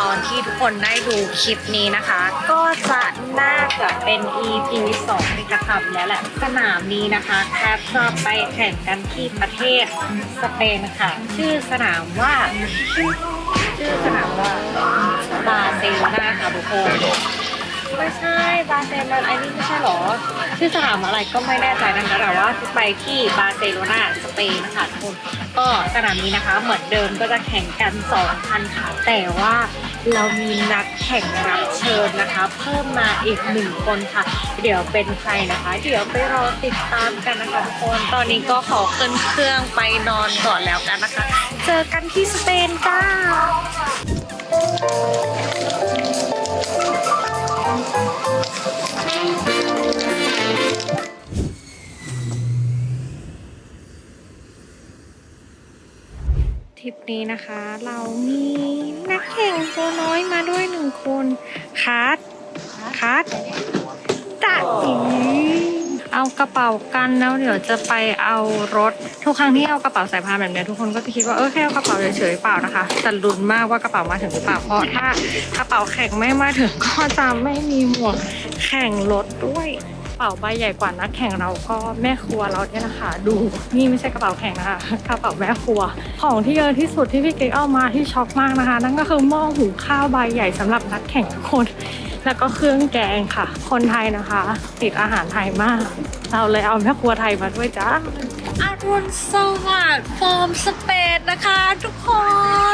ตอนที่ทุกคนได้ดูคลิปนี้นะคะ ก็จะน่าจะเป็น EP 2ที่กระทำแล้วแหละสนามนี้นะคะแคทจะไปแข่งกันที่ประเทศสเปนค่ะ ชื่อสนามว่า ชื่อสนามว่าบาเซโลนาค่ะทุกคน ไม่ใช่บาเซโลนาไอ้นี่ไม่ใช่หรอ ชื่อสนามอะไรก็ไม่แน่ใจนะคะแต่ว่าไปที่บาร์เซโลนาสเปนนะคะทุกคนก็สนามนี้นะคะ เหมือนเดิมก็จะแข่งกัน2คันค่ะแต่ว่าเรามีนักแข่งรับเชิญนะคะ เพิ่มมาอีกหนึ่งคนค่ะ เดี๋ยวเป็นใครนะคะ เดี๋ยวไปรอติดตามกันนะคะทุกคนตอนนี้ก็ขอขึ้นเครื่องไปนอนก่อนแล้วกันนะคะ เจอกันที่สเปนจ้า ทริปนี้นะคะ เรามีนักแข่งตัวน้อยมาด้วยหนึ่งคนคัดคัดตัดอี เอากระเป๋ากันแล้วเดี๋ยวจะไปเอารถ ทุกครั้งที่เอากระเป๋าสายพานแบบนี้ทุกคนก็จะคิดว่าเออแค่เอากระเป๋าเฉยๆเปล่านะคะแต่ลุ้นมากว่ากระเป๋ามาถึงหรือเปล่าเพราะถ้ากระเป๋าแข่งไม่มาถึงก็จะไม่มีหมวกแข่งรถด้วยกระเป๋าใบใหญ่กว่านักแข่งเราก็แม่ครัวเราเนี่ยนะคะ ดูนี่ไม่ใช่กระเป๋าแข่งนะคะกระเป๋าแม่ครัว ของที่เยอะที่สุดที่พี่เก๊กเอามาที่ช็อกมากนะคะ นั่นก็คือหม้อหุงข้าวใบใหญ่สำหรับนักแข่งทุกคน แล้วก็เครื่องแกงค่ะ คนไทยนะคะ ติดอาหารไทยมาก เราเลยเอาแม่ครัวไทยมาด้วยจ้าอารุณสวัสดิ์ฟอร์มสเปนนะคะทุกค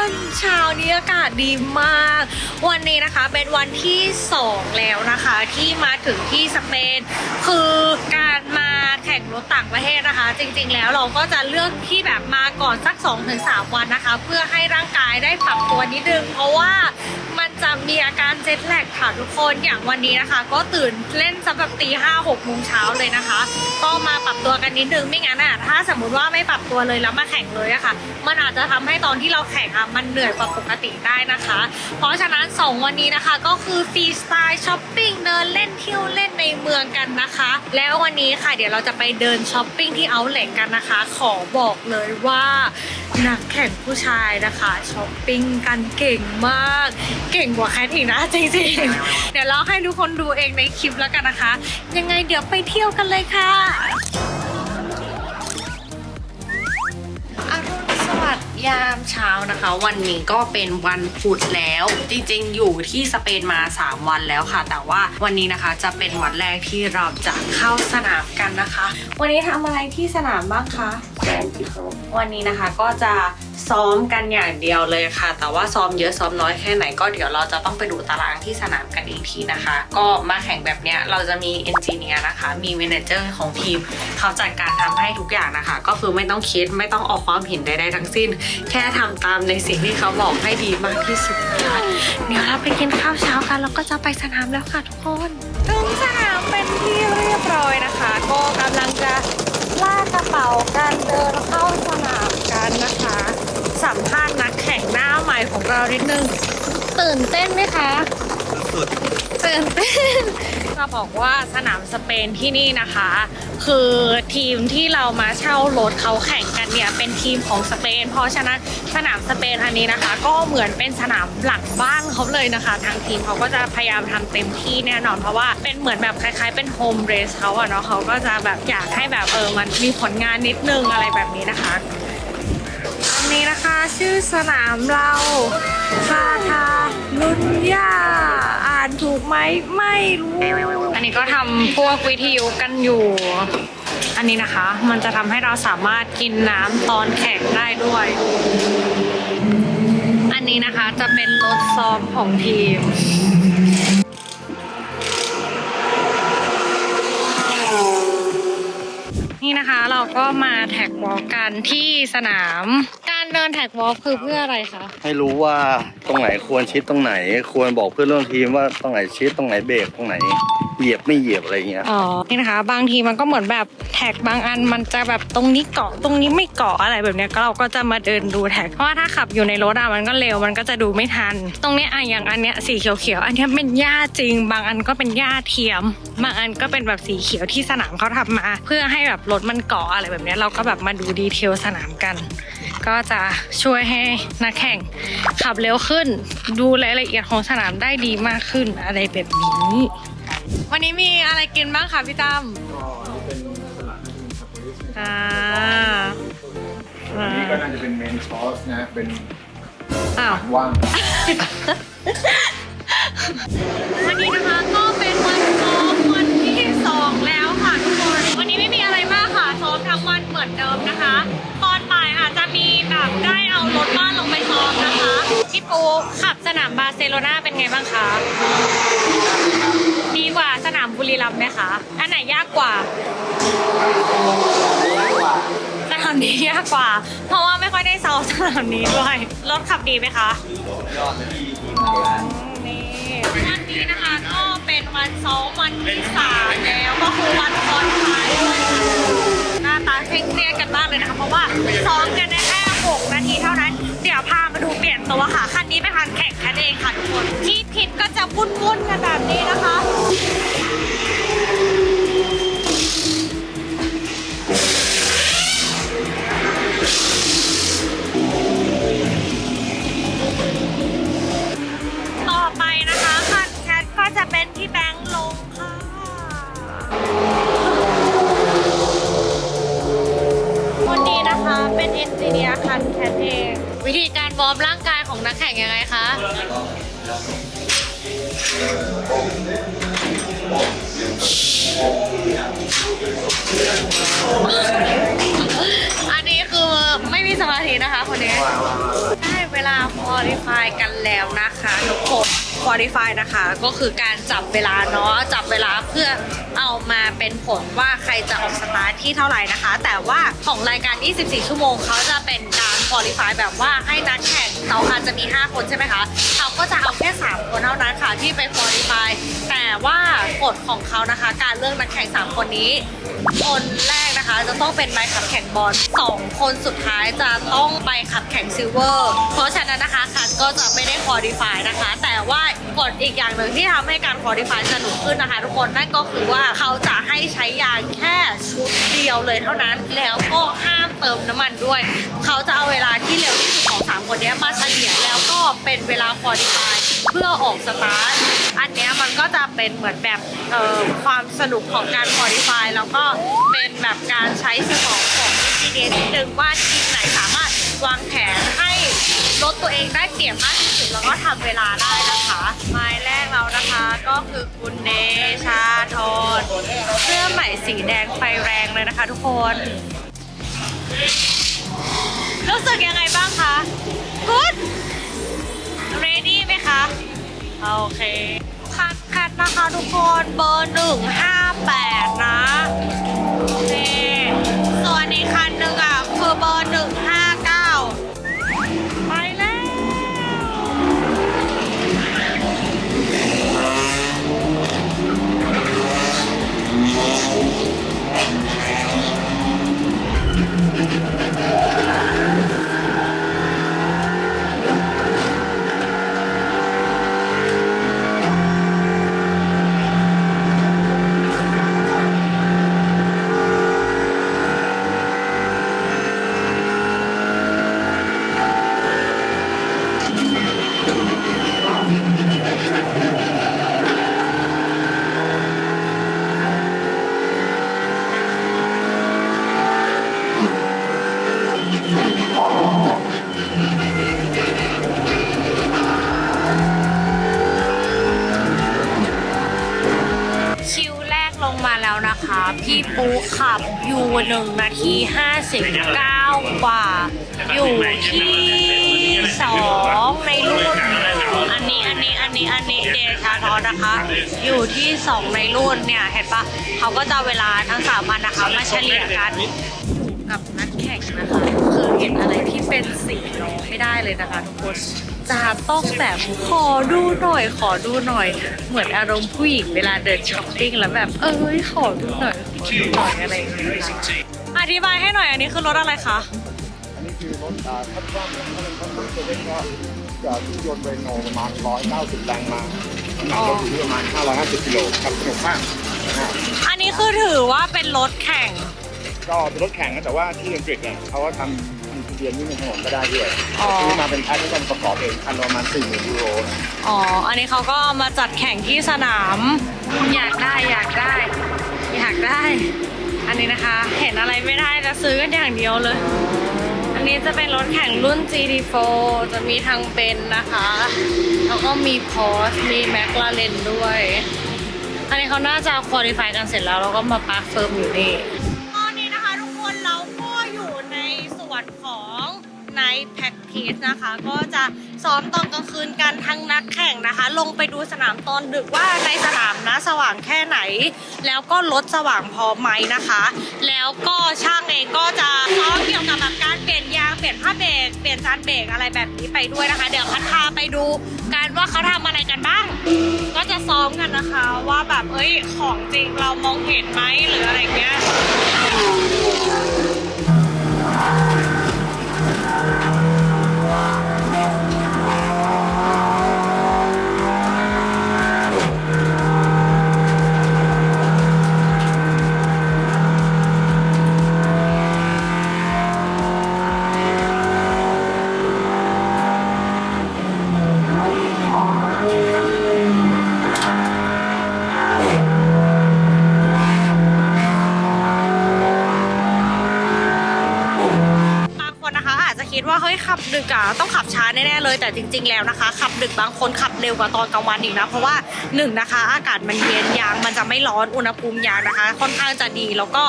นเช้านี้อากาศดีมาก วันนี้นะคะเป็นวันที่ 2 แล้วนะคะที่มาถึงที่สเปนคือการมาแข่งรถต่างประเทศนะคะ จริงๆแล้วเราก็จะเลือกที่แบบมาก่อนสัก 2-3 วันนะคะ เพื่อให้ร่างกายได้ปรับตัวนิดนึง เพราะว่า จะมีอาการเจ็ตแลกค่ะทุกคนอย่างวันนี้นะคะ ก็ตื่นเล่นสำหรับตีห้าหกโมงเช้าเลยนะคะก็มาปรับตัวกันนิดนึงไม่งั้นอะถ้าสมมติว่าไม่ปรับตัวเลยแล้วมาแข่งเลยอะค่ะ มันอาจจะทำให้ตอนที่เราแข่งอะมันเหนื่อยกว่าปกติได้นะคะ เพราะฉะนั้น 2 วันนี้นะคะ ก็คือฟรีสไตล์ช้อปปิ้งเดินเล่นเที่ยวเล่นในเมืองกันนะคะ แล้ววันนี้ค่ะเดี๋ยวเราจะไปเดินช้อปปิ้งที่เอาท์เลทกันนะคะ ขอบอกเลยว่า นักแข่งผู้ชายนะคะช้อปปิ้งกันเก่งมาก เก่งกว่าแคทอีกนะจริงๆ เดี๋ยวเราให้ทุกคนดูเองในคลิปแล้วกันนะคะ ยังไงเดี๋ยวไปเที่ยวกันเลยค่ะอรุณสวัสดยามเช้านะคะ วันนี้ก็เป็นวันพุธแล้ว จริงๆ อยู่ที่สเปนมา 3 วันแล้วค่ะ แต่ว่าวันนี้นะคะจะเป็นวันแรกที่เราจะเข้าสนามกันนะคะ วันนี้ทำอะไรที่สนามบ้างคะ วันนี้นะคะก็จะซ้อมกันอย่างเดียวเลยค่ะ แต่ว่าซ้อมเยอะซ้อมน้อยแค่ไหนก็เดี๋ยวเราจะต้องไปดูตารางที่สนามกันอีกทีนะคะ ก็มาแข่งแบบเนี้ยเราจะมีเอนจิเนียร์นะคะ มีเมเนเจอร์ของทีม เขาจัดการทำให้ทุกอย่างนะคะ ก็คือไม่ต้องคิดไม่ต้องออกความเห็นใดๆทั้งสิ้น แค่ทำตามในสิ่งที่เขาบอกให้ดีมากที่สุดค่ะเดี๋ยวเราไปกินข้าวเช้ากันแล้วก็จะไปสนามแล้วค่ะทุกคนถึงสนามเป็นที่เรียบร้อยนะคะ ก็กำลังจะ ลากกระเป๋ากันเดินเข้าสนามกันนะคะ สัมภาษณ์นักแข่งหน้าใหม่ของเรานิดนึง ตื่นเต้นไหมคะ สุดตื่นเต้น จะบอกว่าสนามสเปนที่นี่นะคะ คือทีมที่เรามาเช่ารถเขาแข่งกันเนี่ยเป็นทีมของสเปน เพราะฉะนั้นสนามสเปนอันนี้นะคะ ก็เหมือนเป็นสนามหลักบ้านเขาเลยนะคะ ทางทีมเขาก็จะพยายามทำเต็มที่แน่นอนเพราะว่าเป็นเหมือนแบบคล้ายๆ เป็นโฮมเรสเขาอะเนาะเขาก็จะแบบอยากให้แบบเออมันมีผลงานนิดนึงอะไรแบบนี้นะคะอันนี้นะคะชื่อสนามเราคาทาลุนยาอา ถูกไหมไม่รู้ อันนี้ก็ทำพวกวิทยุกันอยู่ อันนี้นะคะ มันจะทำให้เราสามารถกินน้ำตอนแข่งได้ด้วย อันนี้นะคะจะเป็นรถซ้อมของทีมนี่นะคะเราก็มาแท็กวอลกันที่สนาม การเดินแท็กวอล์กคือเพื่ออะไรคะให้รู้ว่าตรงไหนควรชิดตรงไหน ควรบอกเพื่อนร่วมทีมว่าตรงไหนชิดตรงไหนเบรกตรงไหนเหยียบไม่เหยียบอะไรเงี้ยอ๋อนี่นะคะ บางทีมันก็เหมือนแบบแท็กบางอันมันจะแบบตรงนี้เกาะตรงนี้ไม่เกาะอะไรแบบเนี้ยก็เราก็จะมาเดินดูแท็กเพราะว่าถ้าขับอยู่ในรถอะมันก็เร็วมันก็จะดูไม่ทัน ตรงเนี้ยอะอย่างอันเนี้ยสีเขียวๆอันเนี้ยเป็นหญ้าจริง บางอันก็เป็นหญ้าเทียม บางอันก็เป็นแบบสีเขียวที่สนามเขาทำมา เพื่อให้แบบรถมันเกาะอะไรแบบเนี้ยเราก็แบบมาดูดีเทลสนามกัน ก็จะช่วยให้นักแข่งขับเร็วขึ้น ดูรายละเอียดของสนามได้ดีมากขึ้นอะไรแบบนี้ วันนี้มีอะไรกินบ้างคะพี่ตั้มอ่าอันนี้ก็น่าจะเป็นเมนคอร์สนะเป็นอ้าวว่างวันนี้นะคะก็เป็นวันซ้อมวันที่สองแล้วค่ะทุกคน วันนี้ไม่มีอะไรมากค่ะซ้อมทั้งวันเหมือนเดิมนะคะ มีแบบได้เอารถบ้านลงไปซ้อมนะคะพี่ปูขับสนามบาร์เซโลนาเป็นไงบ้างคะดีกว่าสนามบุรีรัมย์ไหมคะอันไหนยากกว่าสนามนี้ยากกว่า เพราะว่าไม่ค่อยได้ซ้อมสนามนี้ด้วยรถขับดีไหมคะวันนี้นะคะก็เป็นวันซ้อมวันที่สามแล้วก็คือวันคอนไฟหน้าตาเคร่งเครียดกันมากเลยนะคะเพราะว่าซ้อมกัน มาดูเปลี่ยนตัวค่ะคันนี้เป็นคันแข่งคันเองค่ะทุกคนที่พิดก็จะวุ่นๆกันแบบนี้นะคะต่อไปนะคะคันแคทก็จะเป็น นะคะ เป็นเอนจิเนียร์คันแคทเองวิธีการวอร์มร่างกายของนักแข่งยังไงคะอันนี้คือไม่มีสมาธินะคะคนนี้ เวลาควอลิฟายกันแล้วนะคะทุกคนควอลิฟายนะคะ ก็คือการจับเวลาเนาะจับเวลาเพื่อเอามาเป็นผลว่าใครจะออกสตาร์ทที่เท่าไหร่นะคะ แต่ว่าของรายการ 24 ชั่วโมงเขาจะเป็นการควอลิฟายแบบว่าให้นักแข่งเราอาจจะมี 5 คนใช่ไหมคะเขาก็จะ แค่3คนเท่านั้นค่ะที่ไปคอลิฟายแต่ว่ากฎของเขานะคะ การเลือกนักแข่ง 3 คนนี้ คนแรกนะคะจะต้องเป็นใบขับแข่งบอลสองคนสุดท้ายจะต้องไปขับแข่งซิลเวอร์เพราะฉะนั้นนะคะคันก็จะไม่ได้คอดีฟายนะคะ แต่ว่ากฎอีกอย่างหนึ่งที่ทำให้การคอดีฟายสนุกขึ้นนะคะ ทุกคนนั่นก็คือว่าเขาจะให้ใช้ยางแค่ชุดเดียวเลยเท่านั้นแล้วก็ห้ามเติมน้ำมันด้วย เขาจะเอาเวลาที่เร็วที่สุด องสามคนนี้มาเฉลี่ยแล้วก็เป็นเวลาคอดีฟายเพื่อออกสตาร์ทอันนี้มันก็จะเป็นเหมือนแบบเอ่อความสนุกของการคอดีฟายแล้วก็เป็นแบบการใช้สมองของทีเดนิดนึงว่าทีมไหนสามารถวางแผนให้รถตัวเองได้เปรียบมากที่สุดแล้วก็ทำเวลาได้นะคะหมายแรกเรานะคะก็คือคุณเนชาทรเสื้อใหม่สีแดงไฟแรงเลยนะคะทุกคน รู้สึกยังไงบ้างคะกุ๊ด ready ไหมคะ โอเค คัดคัดนะคะทุกคนเบอร์หนึ่งห้าแปดนะ โอเค ส่วนอีกคันหนึ่งอะ คือเบอร์หนึ่ง อยู่ที่สองในรุ่น อันนี้อันนี้อันนี้อันนี้เดชาทอนะคะ อยู่ที่สองในรุ่นเนี่ยเห็นปะเขาก็จะเอาเวลาทั้งสามอันนะคะมาเฉลี่ยกันกับนักแข่งนะคะคือเห็นอะไรที่เป็นสีน้องไม่ได้เลยนะคะทุกคนจะต้องแบบขอดูหน่อย ขอดูหน่อย เหมือนอารมณ์ผู้หญิงเวลาเดินช้อปปิ้งแล้วแบบเอ้ยขอดูหน่อยขอดูหน่อยอะไรอย่างเงี้ยค่ะอธิบายให้หน่อยอันนี้คือรถอะไรคะ อันนี้คือรถอ่าคัดว่าถ้าเป็นคัดว่าจะเล่นก็จะเครื่องยนต์เรโนประมาณ 190 แรงม้าน้ำหนักรถอยู่ที่ประมาณ 550 กิโลครับสนุกมากนะฮะอันนี้คือถือว่าเป็นรถแข่ง ก็เป็นรถแข่งนะแต่ว่าที่อังกฤษเนี่ยเขาก็ทำมีทะเบียนวิ่งบนถนนก็ได้ด้วยอ๋อ ซื้อมาเป็นแพ็คแล้วก็ประกอบเองคันละประมาณ40,000ยูโรนะ อ๋อ อันนี้เขาก็เอามาจัดแข่งที่สนาม อยากได้อยากได้ อยากได้ อันนี้นะคะ เห็นอะไรไม่ได้จะซื้อกันอย่างเดียวเลยอั นนี้จะเป็นรถแข่งรุ่น GT4 จะมีทางเบนนะคะ แล้วก็มีพอร์ชมีแมคลาเรนด้วย อันนี้เขาน่าจะคุริฟายกันเสร็จแล้ว แล้วก็มาปาร์คเฟิร์มอยู่นี่ตอนนี้นะคะทุกคนเราก็อยู่ในส่วนของในแพ็กทีสนะคะ ก็จะซ้อมตอนกลางคืนกันทั้งนักแข่งนะคะ ลงไปดูสนามตอนดึกว่าในสนามนะสว่างแค่ไหน แล้วก็รถสว่างพอไหมนะคะ แล้วก็ช่างเองก็จะซ้อมเกี่ยวกับแบบการเปลี่ยน เปลี่ยนผ้าเบรกเปลี่ยนจานเบรกอะไรแบบนี้ไปด้วยนะคะ เดี๋ยวพัดพาไปดูกันว่าเขาทำอะไรกันบ้าง ก็จะซ้อมกันนะคะ ว่าแบบเอ้ยของจริงเรามองเห็นไหมหรืออะไรเงี้ย บางคนนะคะอาจจะคิดว่าเฮ้ยขับ ดึกอะต้องขับช้าแน่ๆเลย แต่จริง ๆ แล้วนะคะ ขับดึกบางคนขับเร็วกว่าตอนกลางวันอีกนะ เพราะว่าหนึ่งนะคะ อากาศมันเย็นยางมันจะไม่ร้อนอุณหภูมิยางนะคะ ค่อนข้างจะดีแล้วก็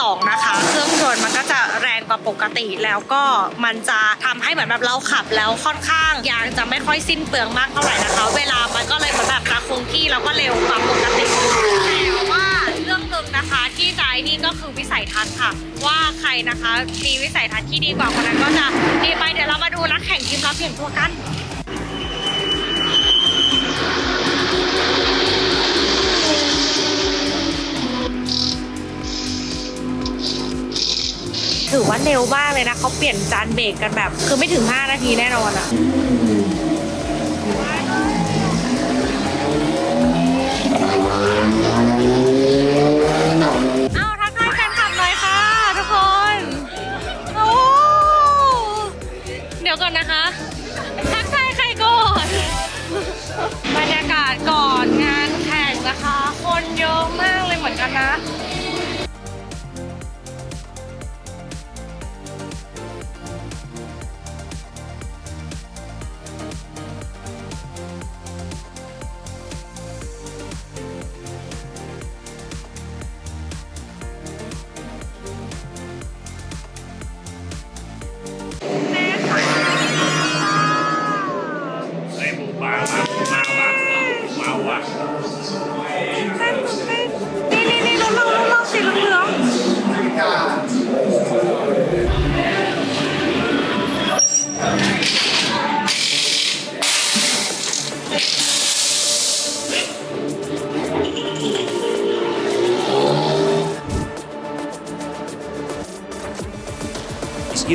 สองนะคะ เครื่องยนต์มันก็จะแรงกว่าปกติแล้วก็มันจะทำให้เหมือนแบบเราขับแล้วค่อนข้างยางจะไม่ค่อยสิ้นเปลืองมากเท่าไหร่นะคะ เวลามันก็เลยเหมือนแบบจะคงที่แล้วก็เร็วกว่าปกติ นะคะ ที่ใจนี่ก็คือวิสัยทัศน์ค่ะ ว่าใครนะคะมีวิสัยทัศน์ที่ดีกว่าคนนั้นก็จะดีไปเดี๋ยวเรามาดูนักแข่งทีมรับเปลี่ยนตัวกันถือว่าเร็วมากเลยนะเขาเปลี่ยนจานเบรกกันแบบ คือไม่ถึง 5 นาทีแน่นอนอะ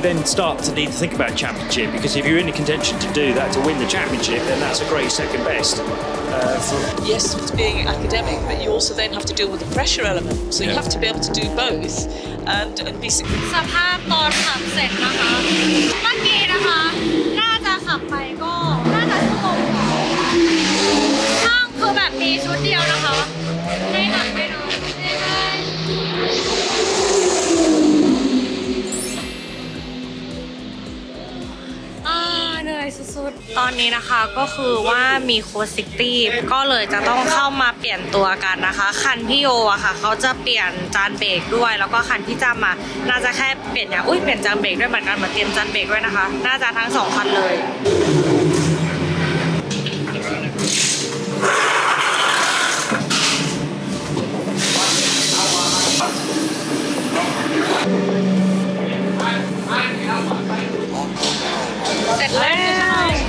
then start to need to think about championship because if you're in the contention to do that to win the championship, then that's a great second best. Uh, for, yes, it's being academic, but you also then have to deal with the pressure element. So you Yeah. have to be able to do both and, and be suc- สภาพตอนขับเสร็จนะคะ เมื่อกี้นะคะ น่าจะขับไปก็ น่าจะชั่วโมงกว่าช่างคือแบบมีชุดเดียวนะคะ ให้หัน สุดๆ ตอนนี้นะคะก็คือว่ามีโคซิตี้ก็เลยจะต้องเข้ามาเปลี่ยนตัวกันนะคะ คันพี่โยอะค่ะเขาจะเปลี่ยนจานเบรกด้วย แล้วก็คันพี่จำอะน่าจะแค่เปลี่ยนอย่างอุ้ยเปลี่ยนจานเบรกด้วยเหมือนกันเหมือนเตรียมจานเบรกด้วยนะคะ น่าจะทั้งสองคันเลย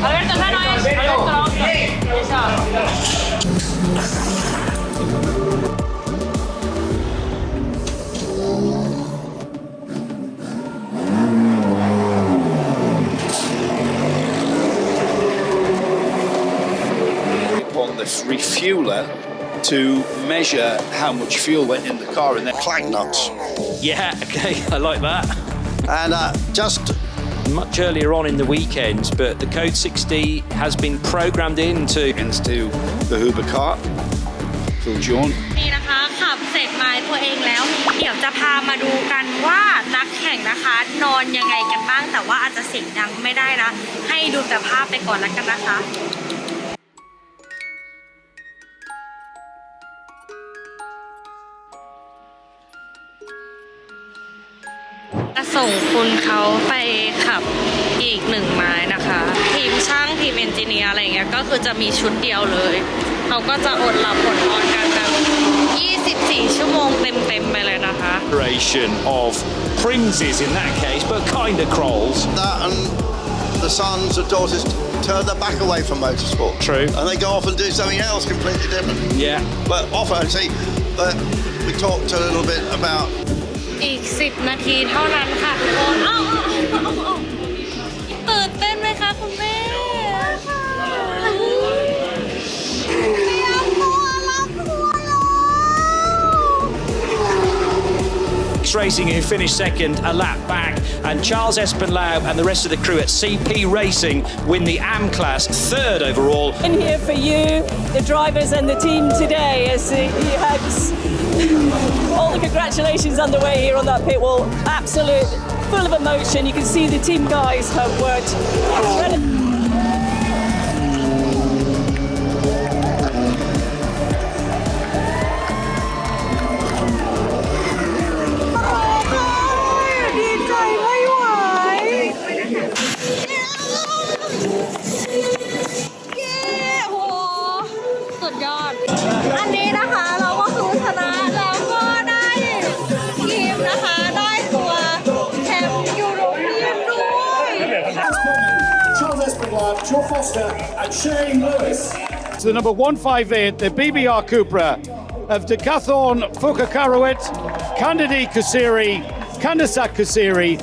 Alberto, no es. Alberto, la otra. Esa. the refueler to measure how much fuel went in the car and then clang nuts. Yeah, okay, I like that. And uh, just Much earlier on in the weekend, but the Code 60 has been programmed into into the Hoover cart. Phil John. นี่นะคะขับเสร็จไม้ตัวเองแล้ว เดี๋ยวจะพามาดูกันว่านักแข่งนะคะ นอนยังไงกันบ้างแต่ว่าอาจจะเสียงดังไม่ได้นะ ให้ดูแต่ภาพไปก่อนแล้วกันนะคะ จะส่งคุณเขาไปขับอีกหนึ่งไม้นะคะ ทีมช่างทีมเอนจิเนียร์อะไรอย่างเงี้ยก็คือจะมีชุดเดียวเลยเขาก็จะอดหลับอดนอนกันแบบ 24 ชั่วโมงเต็มๆไปเลยนะคะ generation of princes in that case, but kind of crolls. that and the sons or daughters turn their back away from motorsport. True. And they go off and do something else completely different. Yeah. But often, see, uh, we talked a little bit about อีก 10 นาทีเท่านั้นค่ะทุกคนอ้าวอ้าวอ้าวอ้าวตื่นเต้นไหมคะคุณแม่เตรียมตัวรับทัวร์แล้ว Racing, who finished second, a lap back, and Charles Espenlaub and the rest of the crew at CP Racing win the AM class, third overall. in here for you, the drivers and the team today as he has congratulations underway here on that pit wall. Absolute, full of emotion. You can see the team guys have worked number 158, the BBR Cupra of Decathlon Fukakarowit, Candide Kusiri, Kandasak Kusiri,